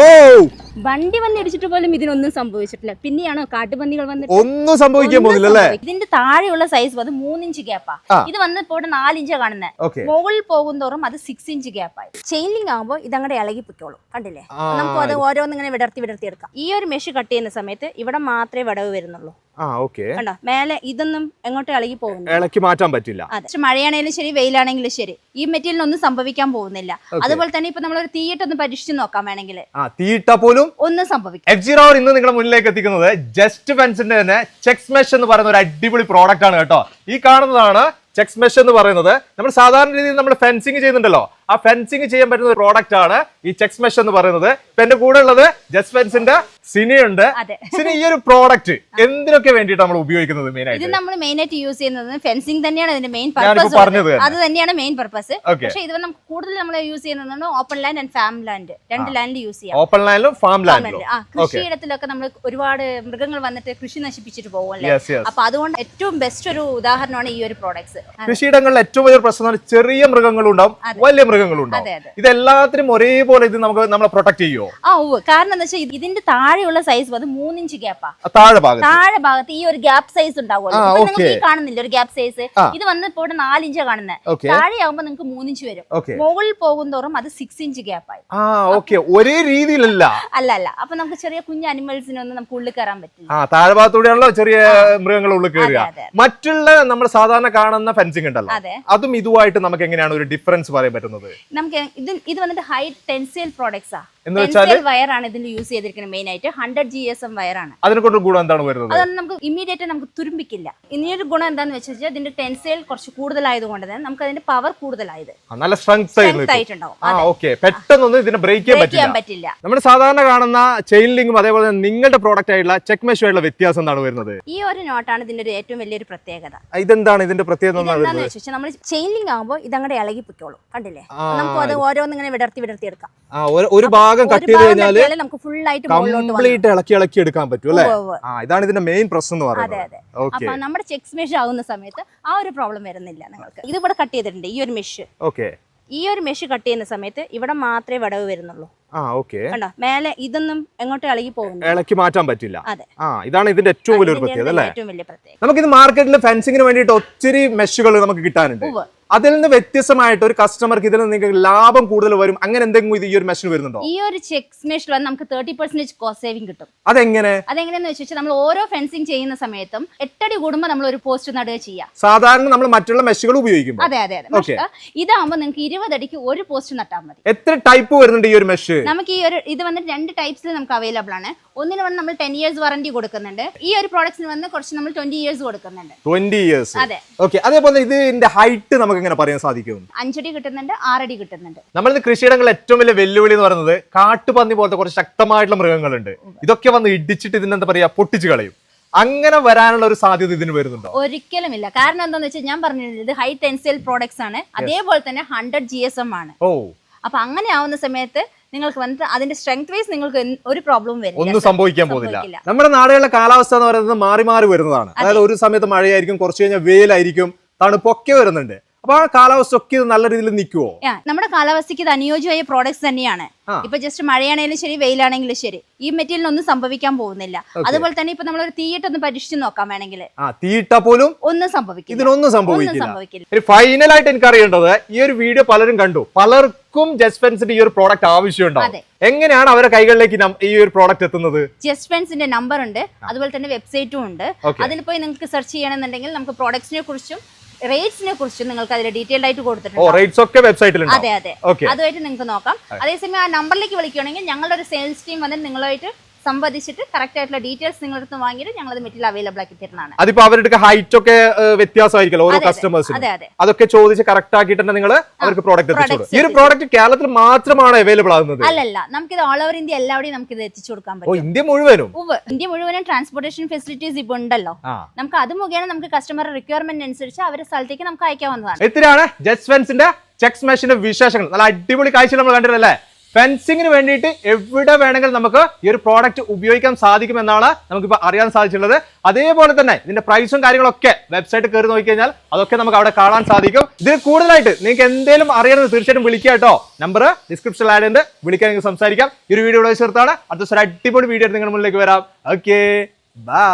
ഓ. വണ്ടി വന്ന് ഇടിച്ചിട്ട് പോലും ഇതിനൊന്നും സംഭവിച്ചിട്ടില്ല. പിന്നെയാണോ കാട്ടുപന്നികൾ വന്നിട്ട്? ഒന്നും സംഭവിക്കാൻ പോകുന്നില്ല അല്ലേ? ഇതിന്റെ താഴെയുള്ള സൈസ് അത് മൂന്നിഞ്ച് ഗ്യാപ്പാ ഇത് വന്ന് ഇവിടെ നാലിഞ്ചാ കാണുന്നത് മുകളിൽ പോകും തോറും അത് സിക്സ് ഇഞ്ച് ഗ്യാപ്പായി ചെയിനിങ് ആകുമ്പോൾ ഇത് ഇതങ്ങടെ ഇളകി പൊയ്ക്കോളും. കണ്ടില്ലേ? നമുക്ക് അത് ഓരോന്നിങ്ങനെ വിടർത്തി വിടർത്തി എടുക്കാം. ഈ ഒരു മെഷ് കട്ട് ചെയ്യുന്ന സമയത്ത് ഇവിടെ മാത്രമേ വിടവ് വരുന്നുള്ളൂ. കണ്ടോ? മേലെ ഇതൊന്നും എങ്ങോട്ട് ഇളകി പോകുന്നു ഇളക്കി മാറ്റാൻ പറ്റില്ല. മഴയാണെങ്കിലും ശരി വെയിലാണെങ്കിലും ശരി ഈ മെറ്റീരിയലിനൊന്നും സംഭവിക്കാൻ പോകുന്നില്ല. അതുപോലെ തന്നെ ഇപ്പൊ നമ്മളൊരു തീയിട്ടൊന്ന് പരീക്ഷിച്ച് നോക്കാൻ വേണമെങ്കിൽ. തീയിട്ട പോലും ഒന്നും സംഭവിക്കും എഫ് ജി റോവർ ഇന്ന് നിങ്ങളുടെ മുന്നിലേക്ക് എത്തിക്കുന്നത് ജസ്റ്റ് ഫെൻസിന്റെ തന്നെ ചെക്സ് മെഷ് എന്ന് പറയുന്ന ഒരു അടിപൊളി പ്രോഡക്റ്റ് ആണ് കേട്ടോ. ഈ കാണുന്നതാണ് ചെക്സ് മെഷ് എന്ന് പറയുന്നത്. നമ്മൾ സാധാരണ രീതിയിൽ നമ്മൾ ഫെൻസിങ് ചെയ്യുന്നുണ്ടല്ലോ. ആ ഫെൻസിങ് ചെയ്യാൻ പറ്റുന്ന ഒരു പ്രോഡക്റ്റ് ആണ് ഈ ചെക്സ് മെഷ് എന്ന് പറയുന്നത്. ഇപ്പൊ എന്റെ കൂടെ ഉള്ളത് ജസ്റ്റ് ഫെൻസിന്റെ സിനിയുണ്ട്. സിനി ഈ ഒരു പ്രോഡക്റ്റ് എന്തിനൊക്കെ വേണ്ടിയിട്ട് നമ്മൾ ഉപയോഗിക്കുന്നത് മെയിൻ ഇത് ആയിട്ട്? നമ്മൾ മെയിൻ ആയിട്ട് യൂസ് ചെയ്യുന്നത് ഫെൻസിങ് തന്നെയാണ് ഇതിന്റെ മെയിൻ പർപ്പസ് അത് തന്നെയാണ് മെയിൻ പർപ്പസ് പക്ഷേ ഇത് നമുക്ക് കൂടുതൽ നമ്മൾ യൂസ് ചെയ്യുന്നത് open land and farm land രണ്ട് ലാൻഡ് യൂസ് ചെയ്യാം. ഓപ്പൺ ലാൻഡിലും ഫാം ലാൻഡിലും കൃഷിയിടത്തിലൊക്കെ നമ്മൾ ഒരുപാട് മൃഗങ്ങൾ വന്നിട്ട് കൃഷി നശിപ്പിച്ചിട്ട് പോകുമല്ലേ അപ്പൊ അതുകൊണ്ട് ഏറ്റവും ബെസ്റ്റ് ഒരു ഉദാഹരണമാണ് ഈ ഒരു പ്രോഡക്ട്സ് കൃഷിയിടങ്ങളിൽ ഏറ്റവും വലിയ പ്രശ്നം ചെറിയ മൃഗങ്ങളുണ്ടാവും. വലിയ അതെ. ഇതെല്ലാത്തിനും ഒരേപോലെ ഇത് നമുക്ക് നമ്മളെ പ്രൊട്ടക്ട് ചെയ്യുമോ ആ ഉവ്വ്. കാരണം എന്താ വെച്ചാൽ ഇതിന്റെ താഴെയുള്ള സൈസ് അത് മൂന്നിഞ്ച് ഗ്യാപ്പാ താഴെ ഭാഗത്ത്. താഴെ ഭാഗത്ത് ഈ ഒരു ഗ്യാപ്പ് സൈസ് ഉണ്ടാവുമല്ലോ. ആ, ഇപ്പൊ നിങ്ങൾക്ക് okay. ഈ കാണുന്നില്ല ഒരു ഗ്യാപ്പ് സൈസ് ആ. ഇത് വന്ന് ഇപ്പോൾ ഇവിടെ നാലിഞ്ചാ കാണുന്നത് താഴെ താഴെയാവുമ്പോ നിങ്ങൾക്ക് മൂന്നിഞ്ച് വരും. ഓക്കെ മുകളിൽ പോകും തോറും അത് സിക്സ് ഇഞ്ച് ഗ്യാപ്പായി ആ ഓക്കെ ഒരേ രീതിയിലല്ല. അല്ല അല്ല. അപ്പൊ നമുക്ക് ചെറിയ കുഞ്ഞു അനിമൽസിനൊന്നും നമുക്ക് ഉള്ളിൽ കയറാൻ പറ്റില്ല. ആ താഴെ ഭാഗത്തൂടെയാണല്ലോ ചെറിയ മൃഗങ്ങൾ ഉള്ളിൽ കയറുക. അതെ, അതെ. മറ്റുള്ള നമ്മൾ സാധാരണ കാണുന്ന ഫെൻസിങ് ഉണ്ടല്ലോ. അതെ. അതും ഇതുമായിട്ട് നമുക്ക് എങ്ങനെയാണ് ഒരു ഡിഫറൻസ് പറയാൻ പറ്റുന്നത്? നമുക്ക് ഇത് ഇത് വന്നിട്ട് ഹൈ ടെൻസൈൽ പ്രോഡക്ട്സ് എന്ന് വെച്ചാൽ വയറാണ് ഇതിൽ യൂസ് ചെയ്തിരിക്കുന്നത് മെയിൻ ആയിട്ട്. ഹൺഡ്രഡ് ജി എസ് എം വയറാണ് ആണ്. ഗുണം എന്താണ് വരുന്നത്? അതൊന്നും നമുക്ക് ഇമ്മീഡിയറ്റ് നമുക്ക് തുരുമ്പിക്കില്ല. ഇനിയൊരു ഗുണം എന്താന്ന് വെച്ചാൽ ഇതിന്റെ ടെൻസൈൽ കുറച്ച് കൂടുതലായതുകൊണ്ട് തന്നെ നമുക്ക് അതിന്റെ പവർ കൂടുതലായത്. നല്ല സ്ട്രെങ്ത് ആയിട്ടുണ്ടാവും. ആ ഓക്കെ പെട്ടെന്നൊന്നും ഇതിനെ ബ്രേക്ക് ചെയ്യാൻ പറ്റില്ല. നമ്മൾ സാധാരണ കാണുന്ന ചെയിൻ ലിങ്കും അതേപോലെ നിങ്ങളുടെ പ്രോഡക്റ്റ് ആയിട്ടുള്ള ചെക്ക് മെഷുമായിട്ടുള്ള വ്യത്യാസം എന്താണ് വരുന്നത്? ഈ ഒരു നോട്ടാണ് ഇതിന്റെ ഒരു ഏറ്റവും വലിയൊരു പ്രത്യേകത. ഇതെന്താണ് ഇതിന്റെ പ്രത്യേകത എന്താണെന്ന് വെച്ചാൽ നമ്മൾ ചെയിൻ ലിങ്ക് ആകുമ്പോൾ ഇതങ്ങടെ ഇളകി ഇളകിപ്പിക്കോളൂ കണ്ടില്ലേ? നമുക്ക് അത് ഓരോന്നിങ്ങനെ വിടർത്തി വിടർത്തി എടുക്കാം. ഒരു- ഒരു ഭാഗം കട്ട് ചെയ്ത് കഴിഞ്ഞാൽ കംപ്ലീറ്റ് ഇളക്കി ഇളക്കി എടുക്കാൻ പറ്റും അല്ലേ. ആ ഇതാണ് ഇതിന്റെ മെയിൻ പ്രശ്നം എന്ന് പറയുന്നത്. അതെ ഓക്കെ നമ്മുടെ ചെക്സ് മെഷ് ആവുന്ന സമയത്ത് ആ ഒരു പ്രോബ്ലം വരുന്നില്ല നിങ്ങൾക്ക്. ഇത് ഇവിടെ കട്ട് ചെയ്തിട്ടുണ്ട് ഈ ഒരു മെഷ് ഓക്കെ ഈ ഒരു മെഷ് കട്ട് ചെയ്യുന്ന സമയത്ത് ഇവിടെ മാത്രമേ വിടവ് വരുന്നുള്ളൂ. ആ ഓക്കെ കണ്ടോ? മേലെ ഇതൊന്നും എങ്ങോട്ടും ഇളകി പോകുന്നു ഇളക്കി മാറ്റാൻ പറ്റില്ല. അതെ. ആ ഇതാണ് ഇതിന്റെ ഏറ്റവും വലിയ പ്രത്യേകത അല്ലേ? ഏറ്റവും വലിയ പ്രത്യേകത. നമുക്ക് ഇത് മാർക്കറ്റിൽ ഫെൻസിങ്ങിന് വേണ്ടിയിട്ട് ഒത്തിരി മെഷുകൾ നമുക്ക് കിട്ടാനുണ്ട്. അതിൽ നിന്ന് വ്യത്യസ്തമായിട്ട് ഒരു കസ്റ്റമർക്ക് ഇതിൽ നിന്ന് നിങ്ങൾക്ക് ലാഭം കൂടുതൽ വരും. അങ്ങനെ എന്തെങ്കിലും ഇത് ഈ ഒരു മെഷീൻ വരുന്നുണ്ടോ? ഈ ഒരു ചെക്സ് മെഷീൻ വന്ന് നമുക്ക് തേർട്ടി പെർസെന്റേജ് കോസ്റ്റ് സേവിംഗ് കിട്ടും. അതെങ്ങനെ? അതെങ്ങനെയെന്ന് വെച്ചാൽ നമ്മൾ ഓരോ ഫെൻസിങ് ചെയ്യുന്ന സമയത്തും എട്ടടി കൂടുമ്പോൾ നമ്മൾ ഒരു പോസ്റ്റ് നടുക ചെയ്യാം. സാധാരണ നമ്മൾ മറ്റുള്ള മെഷുകൾ ഉപയോഗിക്കുമ്പോൾ. അതെ അതെ അതെ. ഇതാകുമ്പോൾ നിങ്ങൾക്ക് ഇരുപതടിക്ക് ഒരു പോസ്റ്റ് നട്ടാൽ മതി. എത്ര ടൈപ്പ് വരുന്നുണ്ട് ഈ ഒരു മെഷ് നമുക്ക് ഈ ഒരു ഇത് വന്നിട്ട് രണ്ട് ടൈപ്സിൽ നമുക്ക് അവൈലബിൾ ആണ്. ഒന്നിന് വന്ന് നമ്മൾ ടെൻ ഇയേഴ്സ് വാറന്റി കൊടുക്കുന്നുണ്ട്. ഈ ഒരു പ്രോഡക്റ്റിന് വന്ന് കുറച്ച് നമ്മൾ ട്വന്റി ഇയേഴ്സ് കൊടുക്കുന്നുണ്ട്. ട്വന്റി ഇയേഴ്സ് അതെ. ഓക്കെ അതേപോലെ ഇതിന്റെ ഹൈറ്റ് നമുക്ക് എങ്ങനെ പറയാൻ സാധിക്കും അഞ്ചടി കിട്ടുന്നുണ്ട് ആറടി കിട്ടുന്നുണ്ട്. നമ്മളിന്ന് കൃഷിയിടങ്ങളിൽ ഏറ്റവും വലിയ വെല്ലുവിളി എന്ന് പറയുന്നത് കാട്ടുപന്നി പോലത്തെ കുറച്ച് ശക്തമായിട്ടുള്ള മൃഗങ്ങളുണ്ട്. ഇതൊക്കെ വന്ന് ഇടിച്ചിട്ട് ഇതിനെന്താ പറയാ പൊട്ടിച്ചു കളയും. അങ്ങനെ വരാനുള്ള ഒരു സാധ്യത ഇതിന് വരുന്നുണ്ടോ? ഒരിക്കലും ഇല്ല കാരണം എന്താണെന്ന് വെച്ചാൽ ഞാൻ പറഞ്ഞത് ഇത് ഹൈ ടെൻസൈൽ പ്രോഡക്ട്സ് ആണ്. അതേപോലെ തന്നെ ഹൺഡ്രഡ് ജി എസ് എം ആണ്. ഓ. അപ്പൊ അങ്ങനെ ആവുന്ന സമയത്ത് നിങ്ങൾക്ക് വന്നിട്ട് അതിന്റെ സ്ട്രെങ്ത് വൈസ് നിങ്ങൾക്ക് ഒരു പ്രോബ്ലം വരും ഒന്നും സംഭവിക്കാൻ പോകുന്നില്ല നമ്മുടെ നാടുകളിലെ കാലാവസ്ഥ എന്ന് പറയുന്നത് മാറി മാറി വരുന്നതാണ്. അതായത് ഒരു സമയത്ത് മഴയായിരിക്കും കുറച്ച് കഴിഞ്ഞാൽ വെയിലായിരിക്കും തണുപ്പൊക്കെ വരുന്നുണ്ട്. അപ്പൊ കാലാവസ്ഥ നല്ല രീതിയിൽ നിൽക്കുമോ നമ്മുടെ കാലാവസ്ഥയ്ക്ക് ഇത് അനുയോജ്യമായ പ്രോഡക്ട്സ് തന്നെയാണ്. ഇപ്പൊ ജസ്റ്റ് മഴയാണെങ്കിലും ശരി വെയിലാണെങ്കിലും ശരി ഈ മെറ്റീരിയൽ ഒന്നും സംഭവിക്കാൻ പോകുന്നില്ല. അതുപോലെ തന്നെ ഇപ്പൊ നമ്മളൊരു തീയിട്ടൊന്ന് പരീക്ഷിച്ചു നോക്കാൻ വേണമെങ്കിൽ. തീയിട്ട പോലും ഒന്നും സംഭവിക്കില്ല. ഇതിനൊന്നും ഒന്നും സംഭവിക്കില്ല. ഇനി ഫൈനലായിട്ട് എനിക്ക് അറിയേണ്ടത് ഈ ഒരു വീഡിയോ പലരും കണ്ടു. പലർക്കും ജസ്പെൻസിന്റെ ഈ ഒരു പ്രോഡക്റ്റ് ആവശ്യമുണ്ടാവും. എങ്ങനെയാണ് അവരുടെ കൈകളിലേക്ക് ഈ ഒരു പ്രോഡക്റ്റ് എത്തുന്നത്? ജസ്പെൻസിന്റെ നമ്പർ ഉണ്ട്. അതുപോലെ തന്നെ വെബ്സൈറ്റും ഉണ്ട്. അതിൽ പോയി നിങ്ങൾക്ക് സെർച്ച് ചെയ്യണമെന്നുണ്ടെങ്കിൽ നമുക്ക് പ്രോഡക്ട്സിനെ കുറിച്ചും റേറ്റ്സിനെ കുറിച്ചും നിങ്ങൾക്ക് അതിൽ ഡീറ്റെയിൽഡ് ആയിട്ട് കൊടുത്തിട്ടുണ്ട്. റേറ്റ്സ് ഒക്കെ വെബ്സൈറ്റിലുണ്ട് അതെ അതെ. ഓക്കേ അതുമായിട്ട് നിങ്ങൾക്ക് നോക്കാം. അതേസമയം ആ നമ്പറിലേക്ക് വിളിക്കുകയാണെങ്കിൽ ഞങ്ങളുടെ ഒരു സെയിൽസ് ടീം വന്ന് നിങ്ങളുമായിട്ട് സംവദിച്ചിട്ട് കറക്റ്റ് ആയിട്ടുള്ള ഡീറ്റെയിൽസ് നിങ്ങളുടെ അടുത്ത് വാങ്ങിയിട്ട് ഞങ്ങളത് മെറ്റീരിയൽ അവൈലബിൾ ആക്കി തരുന്നതാണ്. അതിപ്പോ അവരുടെ ഹൈറ്റ് ഒക്കെ വ്യത്യാസമായിരിക്കും ഓരോ അതെ, അതെ. അതെ അതെ. അതൊക്കെ ചോദിച്ച് കറക്റ്റ് ആക്കിയിട്ട് നിങ്ങൾ അവർക്ക് പ്രോഡക്റ്റ് എത്തിച്ചു products ഈ ഒരു പ്രോഡക്റ്റ് കേരളത്തിൽ മാത്രമാണ് അവൈലബിൾ ആകുന്നത്. അല്ലല്ല നമുക്ക് ഇത് ഓൾ ഓവർ ഇന്ത്യ എല്ലാവരുടെയും നമുക്ക് ഇത് എത്തിച്ചു കൊടുക്കാൻ പറ്റും. ഇന്ത്യ മുഴുവനും? ഇന്ത്യ മുഴുവനും ട്രാൻസ്പോർട്ടേഷൻ ഫെസിലിറ്റീസ് ഇപ്പൊ ഉണ്ടല്ലോ. നമുക്ക് അത് മുഖേന നമുക്ക് കസ്റ്റമർ റിക്വയർമെന്റ് അനുസരിച്ച് അവരുടെ സ്ഥലത്തേക്ക് നമുക്ക് അയക്കാവുന്നതാണ്. എത്രയാണ്? ജസ്റ്റ് ഫെൻസിന്റെ ചെക്സ് മെഷീന്റെ വിശേഷങ്ങൾ. നല്ല അടിപൊളി കാഴ്ച നമ്മൾ കണ്ടിട്ടല്ലേ ഫെൻസിങ്ങിന് വേണ്ടിയിട്ട് എവിടെ വേണമെങ്കിലും നമുക്ക് ഈ ഒരു പ്രോഡക്റ്റ് ഉപയോഗിക്കാൻ സാധിക്കും എന്നാണ് നമുക്കിപ്പോൾ അറിയാൻ സാധിച്ചിട്ടുള്ളത്. അതേപോലെ തന്നെ ഇതിന്റെ പ്രൈസും കാര്യങ്ങളൊക്കെ വെബ്സൈറ്റ് കയറി നോക്കി കഴിഞ്ഞാൽ അതൊക്കെ നമുക്ക് അവിടെ കാണാൻ സാധിക്കും. ഇതിൽ കൂടുതലായിട്ട് നിങ്ങൾക്ക് എന്തെങ്കിലും അറിയണമെന്ന് തീർച്ചയായിട്ടും വിളിക്കുക കേട്ടോ. നമ്പർ ഡിസ്ക്രിപ്ഷനിൽ ആഡ് ഉണ്ട് വിളിക്കാൻ നിങ്ങൾക്ക് സംസാരിക്കാം. ഈ ഒരു വീഡിയോ ഇവിടെ ചേർത്താണ് അടുത്ത ഒരു അടിപൊളി വീഡിയോ നിങ്ങളുടെ മുന്നിലേക്ക് വരാം. Okay bye